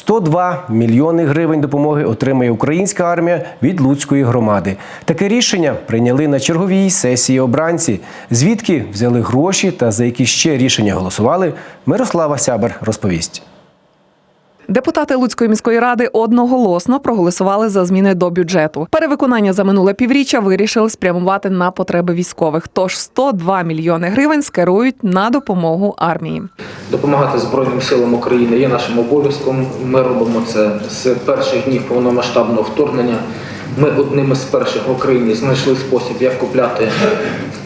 102 мільйони гривень допомоги отримає українська армія від Луцької громади. Таке рішення прийняли на черговій сесії обранці. Звідки взяли гроші та за які ще рішення голосували, Мирослава Сябер розповість. Депутати Луцької міської ради одноголосно проголосували за зміни до бюджету. Перевиконання за минуле півріччя вирішили спрямувати на потреби військових. Тож 102 мільйони гривень скерують на допомогу армії. Допомагати Збройним силам України є нашим обов'язком. Ми робимо це з перших днів повномасштабного вторгнення. Ми одними з перших в Україні знайшли спосіб, як купляти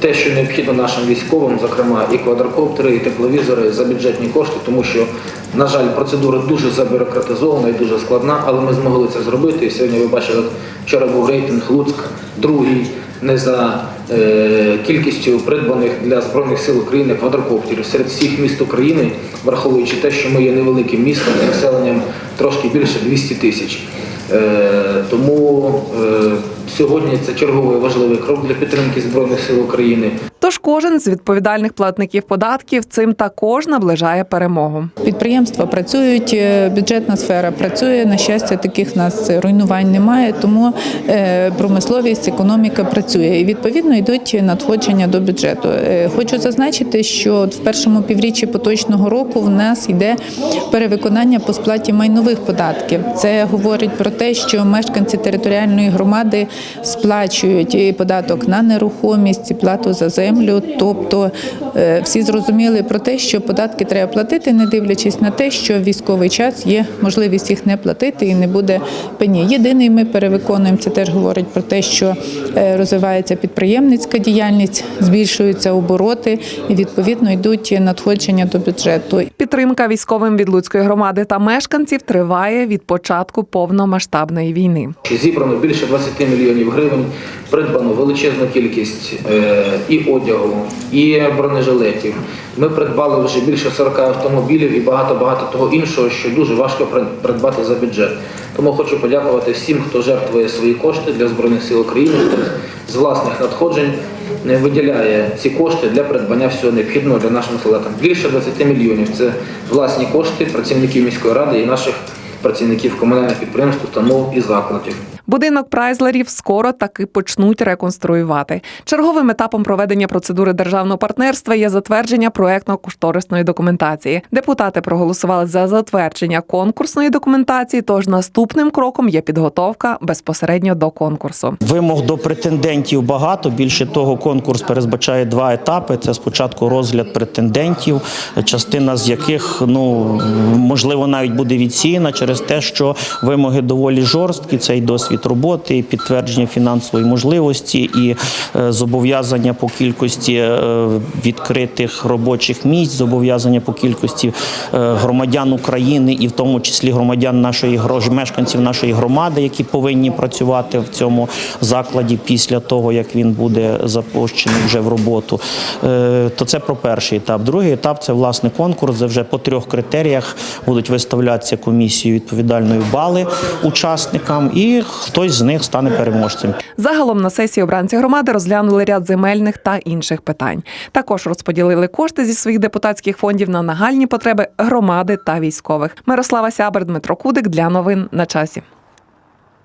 те, що необхідно нашим військовим, зокрема і квадрокоптери, і тепловізори за бюджетні кошти, тому що, на жаль, процедура дуже забюрократизована і дуже складна, але ми змогли це зробити. І сьогодні ви бачили, вчора був рейтинг Луцьк, другий не за е, кількістю придбаних для збройних сил України квадрокоптерів серед всіх міст України, враховуючи те, що ми є невеликим містом з населенням трошки більше 200 тисяч. Е, тому е, сьогодні це черговий важливий крок для підтримки збройних сил України. Тож кожен з відповідальних платників податків цим також наближає перемогу. Підприємства працюють, е, бюджетна сфера працює. На щастя, таких нас руйнувань немає, тому е, промисловість, економіка працює і відповідно йдуть надходження до бюджету. Е, Хочу зазначити, що в першому півріччі поточного року в нас йде перевиконання по сплаті майнових податків. Це говорить про те, що мешканці територіальної громади сплачують і податок на нерухомість, і плату за землю. Тобто е, всі зрозуміли про те, що податки треба платити, не дивлячись на те, що в військовий час є можливість їх не платити і не буде пені. Єдиний ми перевиконуємо це теж говорить про те, що е, розвивається підприємницька діяльність, збільшуються обороти і відповідно йдуть надходження до бюджету. Підтримка військовим від Луцької громади та мешканців триває від початку повномасштабної війни. Зібрано більше 20 мільйонів гривень, придбано величезну кількість е, і одягу, і бронежилетів. Ми придбали вже більше 40 автомобілів і багато-багато того іншого, що дуже важко придбати за бюджет. Тому хочу подякувати всім, хто жертвує свої кошти для Збройних сил України, хто з власних надходжень е, виділяє ці кошти для придбання всього необхідного для нашим солдатам. Більше 20 мільйонів це власні кошти працівників міської ради і наших працівників комунальних підприємств, установ і закладів. Будинок прайзлерів скоро таки почнуть реконструювати. Черговим етапом проведення процедури державного партнерства є затвердження проектно-кошторисної документації. Депутати проголосували за затвердження конкурсної документації. Тож наступним кроком є підготовка безпосередньо до конкурсу. Вимог до претендентів багато. Більше того, конкурс передбачає два етапи. Це спочатку розгляд претендентів, частина з яких ну можливо навіть буде відсіяна через те, що вимоги доволі жорсткі. Це і досвід роботи, підтвердження фінансової можливості, і е, зобов'язання по кількості е, відкритих робочих місць, зобов'язання по кількості е, громадян України, і в тому числі громадян нашої мешканців нашої громади, які повинні працювати в цьому закладі після того, як він буде запущений вже в роботу. То це про перший етап. Другий етап це власне конкурс, де вже по трьох критеріях будуть виставлятися комісією відповідальною бали учасникам, і хтось з них стане переможцем. Загалом на сесії обранці громади розглянули ряд земельних та інших питань. Також розподілили кошти зі своїх депутатських фондів на нагальні потреби громади та військових. Мирослава Сябер, Дмитро Кудик для новин на часі.